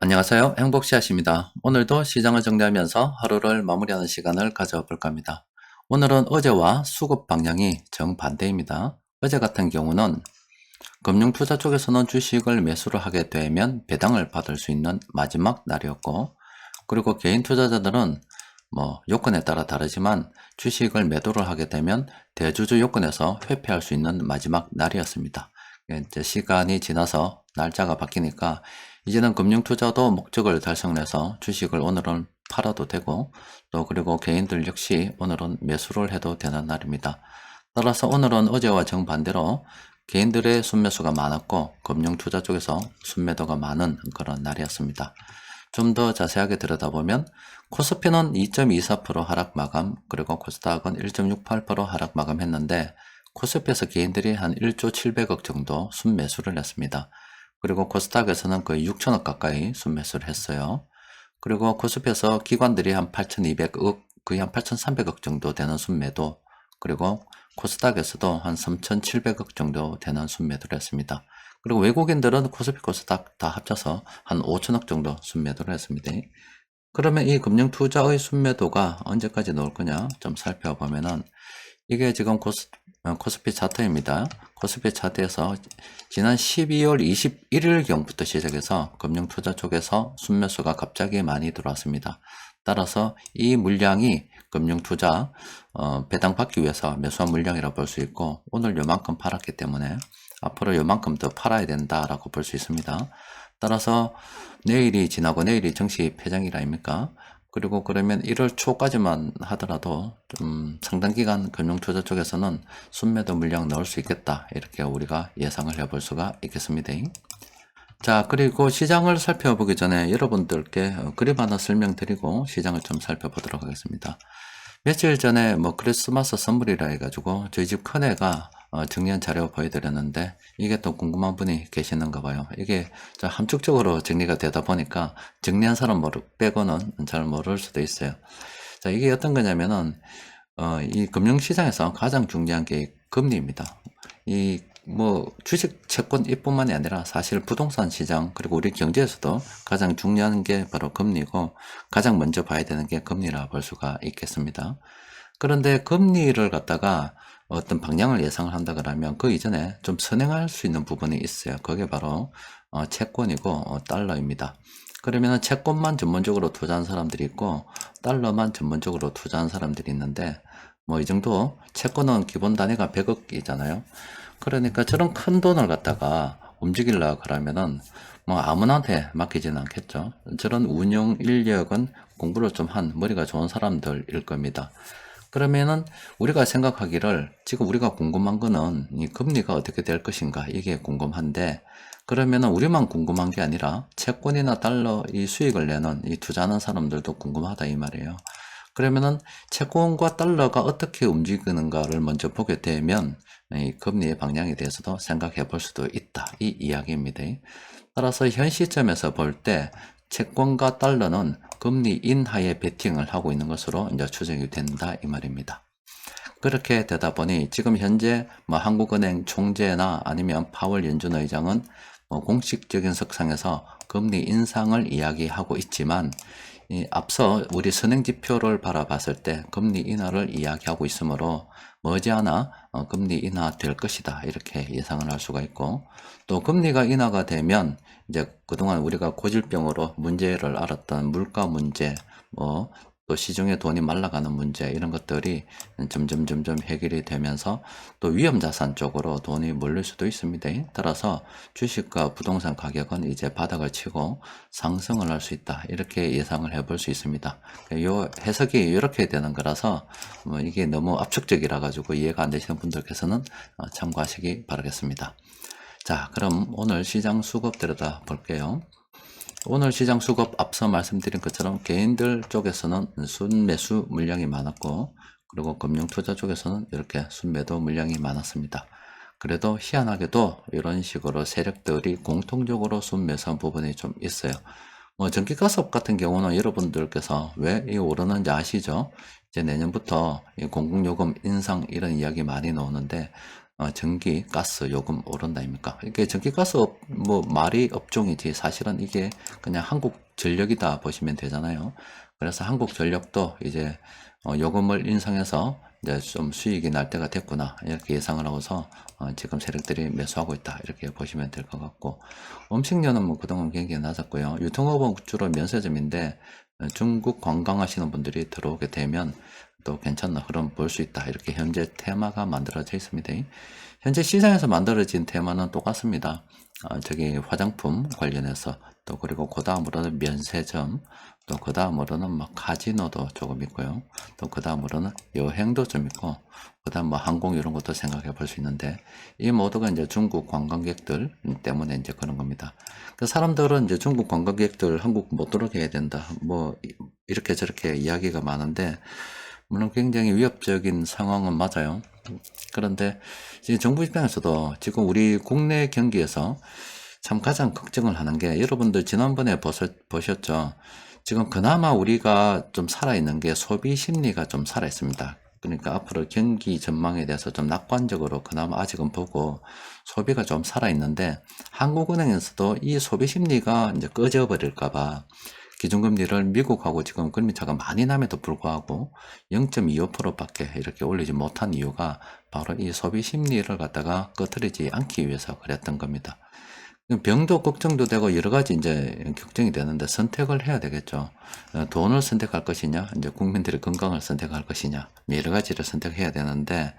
안녕하세요. 행복씨앗입니다. 오늘도 시장을 정리하면서 하루를 마무리하는 시간을 가져볼까 합니다. 오늘은 어제와 수급 방향이 정반대입니다. 어제 같은 경우는 금융투자 쪽에서는 주식을 매수를 하게 되면 배당을 받을 수 있는 마지막 날이었고, 그리고 개인 투자자들은 뭐 요건에 따라 다르지만 주식을 매도를 하게 되면 대주주 요건에서 회피할 수 있는 마지막 날이었습니다. 이제 시간이 지나서 날짜가 바뀌니까 이제는 금융투자도 목적을 달성해서 주식을 오늘은 팔아도 되고 또 그리고 개인들 역시 오늘은 매수를 해도 되는 날입니다. 따라서 오늘은 어제와 정반대로 개인들의 순매수가 많았고 금융투자 쪽에서 순매도가 많은 그런 날이었습니다. 좀 더 자세하게 들여다보면 코스피는 2.24% 하락 마감 그리고 코스닥은 1.68% 하락 마감했는데 코스피에서 개인들이 한 1조 700억 정도 순매수를 했습니다. 그리고 코스닥에서는 거의 6천억 가까이 순매수를 했어요. 그리고 코스피에서 기관들이 한 8,200억, 거의 한 8,300억 정도 되는 순매도, 그리고 코스닥에서도 한 3,700억 정도 되는 순매도를 했습니다. 그리고 외국인들은 코스피, 코스닥 다 합쳐서 한 5천억 정도 순매도를 했습니다. 그러면 이 금융투자의 순매도가 언제까지 나올 거냐 좀 살펴보면은 이게 지금 코스, 어, 코스피 차트입니다. 코스피 차트에서 지난 12월 21일경부터 시작해서 금융투자 쪽에서 순매수가 갑자기 많이 들어왔습니다. 따라서 이 물량이 금융투자 어, 배당받기 위해서 매수한 물량이라고 볼수 있고 오늘 요만큼 팔았기 때문에 앞으로 요만큼 더 팔아야 된다라고 볼 수 있습니다. 따라서 내일이 지나고 내일이 정시 폐장일 아닙니까? 그리고 그러면 1월 초까지만 하더라도 좀 상당 기간 금융투자 쪽에서는 순매도 물량 넣을 수 있겠다. 이렇게 우리가 예상을 해볼 수가 있겠습니다. 자, 그리고 시장을 살펴보기 전에 여러분들께 그림 하나 설명드리고 시장을 좀 살펴보도록 하겠습니다. 며칠 전에 뭐 크리스마스 선물이라 해가지고 저희 집 큰애가 어, 정리한 자료 보여드렸는데 이게 또 궁금한 분이 계시는가 봐요. 이게 함축적으로 정리가 되다 보니까 정리한 사람 모르, 빼고는 잘 모를 수도 있어요. 자, 이게 어떤 거냐면은 어, 이 금융시장에서 가장 중요한 게 금리입니다. 이 뭐 주식 채권 이뿐만이 아니라 사실 부동산 시장 그리고 우리 경제에서도 가장 중요한 게 바로 금리고 가장 먼저 봐야 되는 게 금리라 볼 수가 있겠습니다. 그런데 금리를 갖다가 어떤 방향을 예상을 한다 그러면 그 이전에 좀 선행할 수 있는 부분이 있어요. 그게 바로 어, 채권이고 어, 달러입니다. 그러면 채권만 전문적으로 투자한 사람들이 있고 달러만 전문적으로 투자한 사람들이 있는데 뭐 이 정도 채권은 기본 단위가 100억이잖아요. 그러니까 저런 큰 돈을 갖다가 움직이려 그러면은 뭐 아무나한테 맡기지는 않겠죠. 저런 운영 인력은 공부를 좀 한 머리가 좋은 사람들일 겁니다. 그러면은 우리가 생각하기를 지금 우리가 궁금한 거는 이 금리가 어떻게 될 것인가 이게 궁금한데 그러면은 우리만 궁금한 게 아니라 채권이나 달러 이 수익을 내는 이 투자하는 사람들도 궁금하다 이 말이에요. 그러면은 채권과 달러가 어떻게 움직이는가를 먼저 보게 되면 이 금리의 방향에 대해서도 생각해 볼 수도 있다 이 이야기입니다. 따라서 현 시점에서 볼 때 채권과 달러는 금리 인하에 베팅을 하고 있는 것으로 이제 추정이 된다 이 말입니다. 그렇게 되다 보니 지금 현재 뭐 한국은행 총재나 아니면 파월 연준 의장은 뭐 공식적인 석상에서 금리 인상을 이야기하고 있지만 앞서 우리 선행 지표를 바라봤을 때 금리 인하를 이야기하고 있으므로 머지않아 어, 금리 인하 될 것이다. 이렇게 예상을 할 수가 있고 또 금리가 인하가 되면 이제 그동안 우리가 고질병으로 문제를 알았던 물가 문제 뭐 또 시중에 돈이 말라가는 문제 이런 것들이 점점 점점 해결이 되면서 또 위험 자산 쪽으로 돈이 몰릴 수도 있습니다. 따라서 주식과 부동산 가격은 이제 바닥을 치고 상승을 할 수 있다. 이렇게 예상을 해볼 수 있습니다. 요 해석이 이렇게 되는 거라서 뭐 이게 너무 압축적이라 가지고 이해가 안 되시는 분들께서는 어, 참고하시기 바라겠습니다. 자, 그럼 오늘 시장 수급 들여다 볼게요. 오늘 시장 수급 앞서 말씀드린 것처럼 개인들 쪽에서는 순매수 물량이 많았고 그리고 금융투자 쪽에서는 이렇게 순매도 물량이 많았습니다. 그래도 희한하게도 이런 식으로 세력들이 공통적으로 순매수한 부분이 좀 있어요. 뭐 전기가스 같은 경우는 여러분들께서 왜 이 오르는지 아시죠? 이제 내년부터 공공요금 인상 이런 이야기 많이 나오는데 어, 전기, 가스 요금 오른다 아닙니까? 이게 전기, 가스 업, 뭐 말이 업종이지 사실은 이게 그냥 한국 전력이다 보시면 되잖아요. 그래서 한국 전력도 이제 어, 요금을 인상해서 이제 좀 수익이 날 때가 됐구나 이렇게 예상을 하고서 어, 지금 세력들이 매수하고 있다 이렇게 보시면 될 것 같고 음식료는 뭐 그동안 굉장히 낮았고요. 유통업은 주로 면세점인데 어, 중국 관광하시는 분들이 들어오게 되면 또 괜찮나 흐름 볼 수 있다. 이렇게 현재 테마가 만들어져 있습니다. 현재 시장에서 만들어진 테마는 똑같습니다. 어, 저기 화장품 관련해서 또 그리고 그 다음으로는 면세점 또 그 다음으로는 뭐 카지노도 조금 있고요. 또 그 다음으로는 여행도 좀 있고 그 다음 뭐 항공 이런 것도 생각해 볼 수 있는데 이 모두가 이제 중국 관광객들 때문에 이제 그런 겁니다. 그 사람들은 이제 중국 관광객들 한국 못 들어오게 해야 된다. 뭐 이- 이렇게 저렇게 이야기가 많은데 물론 굉장히 위협적인 상황은 맞아요. 그런데 정부 입장에서도 지금 우리 국내 경기에서 참 가장 걱정을 하는 게 여러분들 지난번에 보셨, 보셨죠? 지금 그나마 우리가 좀 살아있는 게 소비 심리가 좀 살아있습니다. 그러니까 앞으로 경기 전망에 대해서 좀 낙관적으로 그나마 아직은 보고 소비가 좀 살아있는데 한국은행에서도 이 소비 심리가 이제 꺼져버릴까봐 기준금리를 미국하고 지금 금리차가 많이 남에도 불구하고 0.25%밖에 이렇게 올리지 못한 이유가 바로 이 소비 심리를 갖다가 꺼트리지 않기 위해서 그랬던 겁니다. 병도 걱정도 되고 여러 가지 이제 걱정이 되는데 선택을 해야 되겠죠. 어, 돈을 선택할 것이냐, 이제 국민들의 건강을 선택할 것이냐, 여러 가지를 선택해야 되는데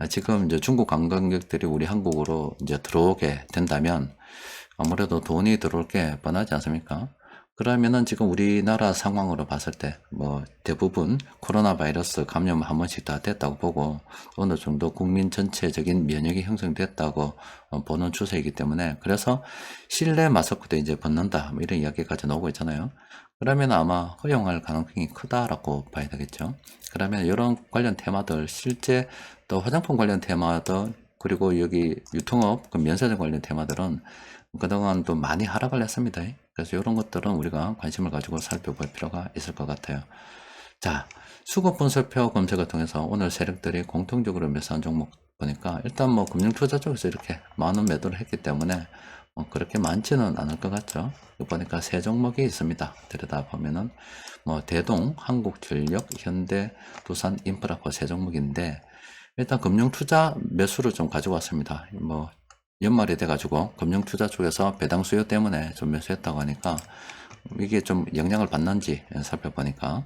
아, 지금 이제 중국 관광객들이 우리 한국으로 이제 들어오게 된다면 아무래도 돈이 들어올 게 뻔하지 않습니까? 그러면은 지금 우리나라 상황으로 봤을 때 뭐 대부분 코로나 바이러스 감염 한 번씩 다 됐다고 보고 어느 정도 국민 전체적인 면역이 형성됐다고 어, 보는 추세이기 때문에 그래서 실내 마스크도 이제 벗는다 뭐 이런 이야기까지 나오고 있잖아요. 그러면 아마 허용할 가능성이 크다라고 봐야 되겠죠. 그러면 이런 관련 테마들 실제 또 화장품 관련 테마들 그리고 여기 유통업 그 면세점 관련 테마들은 그동안 또 많이 하락을 했습니다. 그래서 이런 것들은 우리가 관심을 가지고 살펴볼 필요가 있을 것 같아요. 자, 수급 분석표 검색을 통해서 오늘 세력들이 공통적으로 매수한 종목 보니까 일단 뭐 금융투자 쪽에서 이렇게 많은 매도를 했기 때문에 뭐 그렇게 많지는 않을 것 같죠. 여기 보니까 세 종목이 있습니다. 들여다 보면은 뭐 대동, 한국전력, 현대, 두산, 인프라코 세 종목인데 일단 금융투자 매수를 좀 가져왔습니다. 뭐 연말이 돼가지고 금융투자 쪽에서 배당 수요 때문에 좀 매수했다고 하니까 이게 좀 영향을 받는지 살펴보니까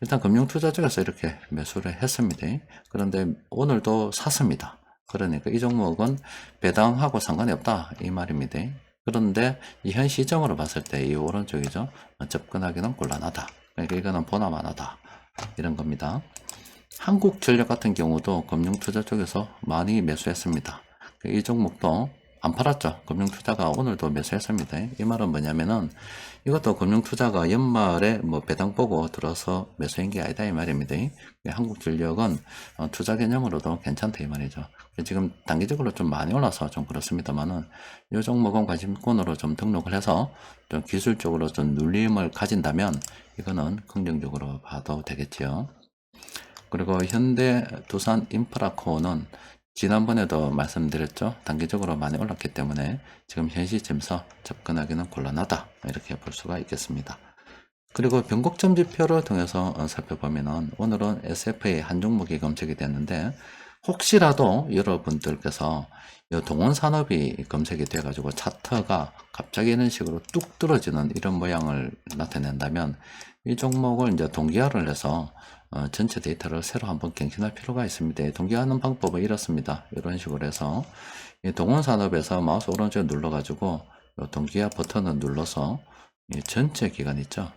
일단 금융투자 쪽에서 이렇게 매수를 했습니다. 그런데 오늘도 샀습니다. 그러니까 이 종목은 배당하고 상관이 없다 이 말입니다. 그런데 이 현 시점으로 봤을 때 이 오른쪽이죠. 접근하기는 곤란하다. 그러니까 이거는 보나마나다 이런 겁니다. 한국전력 같은 경우도 금융투자 쪽에서 많이 매수했습니다. 이 종목도 안 팔았죠. 금융투자가 오늘도 매수했습니다. 이 말은 뭐냐면은 이것도 금융투자가 연말에 뭐 배당 보고 들어서 매수한 게 아니다 이 말입니다. 한국전력은 어, 투자 개념으로도 괜찮다 이 말이죠. 지금 단기적으로 좀 많이 올라서 좀 그렇습니다만은 이 종목은 관심권으로 좀 등록을 해서 좀 기술적으로 좀 눌림을 가진다면 이거는 긍정적으로 봐도 되겠지요. 그리고 현대 두산 인프라코어는 지난번에도 말씀드렸죠. 단기적으로 많이 올랐기 때문에 지금 현 시점에서 접근하기는 곤란하다. 이렇게 볼 수가 있겠습니다. 그리고 변곡점 지표를 통해서 어, 살펴보면은 오늘은 SFA 한 종목이 검색이 됐는데 혹시라도 여러분들께서 이 동원산업이 검색이 돼가지고 차트가 갑자기 이런 식으로 뚝 떨어지는 이런 모양을 나타낸다면 이 종목을 이제 동기화를 해서 어, 전체 데이터를 새로 한번 갱신할 필요가 있습니다. 동기화하는 방법은 이렇습니다. 이런 식으로 해서 이 동원산업에서 마우스 오른쪽 눌러가지고 이 동기화 버튼을 눌러서 이 전체 기간 있죠.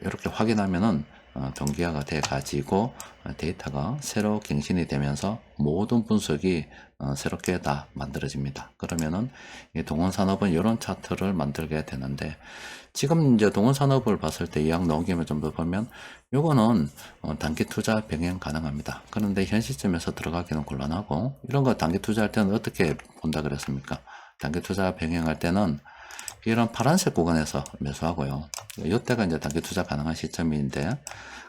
이렇게 확인하면은 어, 동기화가 돼 가지고 어, 데이터가 새로 갱신이 되면서 모든 분석이 어, 새롭게 다 만들어집니다. 그러면은 이 동원산업은 이런 차트를 만들게 되는데 지금 이제 동원산업을 봤을 때 이약 넘기면 좀 더 보면 요거는 어, 단기 투자 병행 가능합니다. 그런데 현 시점에서 들어가기는 곤란하고 이런 거 단기 투자할 때는 어떻게 본다 그랬습니까? 단기 투자 병행할 때는 이런 파란색 구간에서 매수하고요. 이때가 이제 단기 투자 가능한 시점인데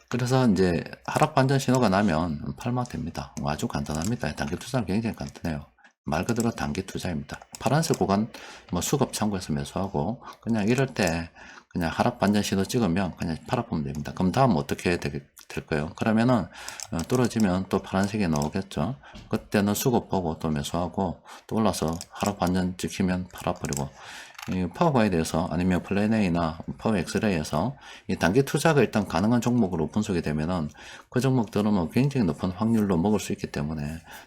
그래서 이제 하락 반전 신호가 나면 팔면 됩니다. 뭐 아주 간단합니다. 단기 투자는 굉장히 간단해요. 말 그대로 단기 투자입니다. 파란색 구간 뭐 수급 참고해서 매수하고 그냥 이럴 때 그냥 하락 반전 신호 찍으면 그냥 팔아보면 됩니다. 그럼 다음 어떻게 되, 될까요? 그러면은 어, 떨어지면 또 파란색이 나오겠죠. 그때는 수급 보고 또 매수하고 또 올라서 하락 반전 찍히면 팔아버리고 이 파워바에 대해서 아니면 플랜 A나 파워 엑스레이에서 이 단기 투자가 일단 가능한 종목으로 분석이 되면은 그 종목들은 뭐 굉장히 높은 확률로 먹을 수 있기 때문에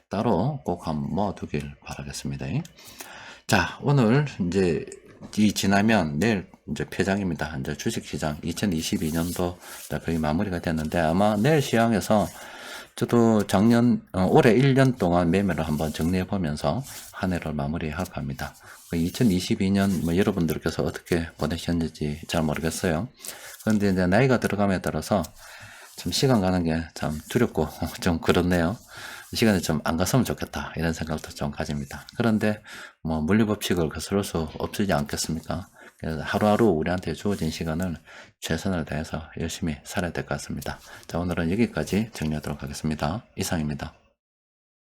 따로 꼭 한번 모아두길 바라겠습니다. 자, 오늘 이제 이 지나면 내일 이제 폐장입니다. 이제 주식시장 2022년도 거의 마무리가 됐는데 아마 내일 시장에서 저도 작년 어, 올해 1년 동안 매매를 한번 정리해 보면서 한 해를 마무리할 겁니다. 2022년 뭐 여러분들께서 어떻게 보내셨는지 잘 모르겠어요. 그런데 이제 나이가 들어감에 따라서 좀 시간 가는 게 참 두렵고 좀 그렇네요. 시간이 좀 안 갔으면 좋겠다 이런 생각도 좀 가집니다. 그런데 뭐 물리법칙을 거스를 수 없지 않겠습니까? 그래서 하루하루 우리한테 주어진 시간을 최선을 다해서 열심히 살아야 될 것 같습니다. 자 오늘은 여기까지 정리하도록 하겠습니다. 이상입니다.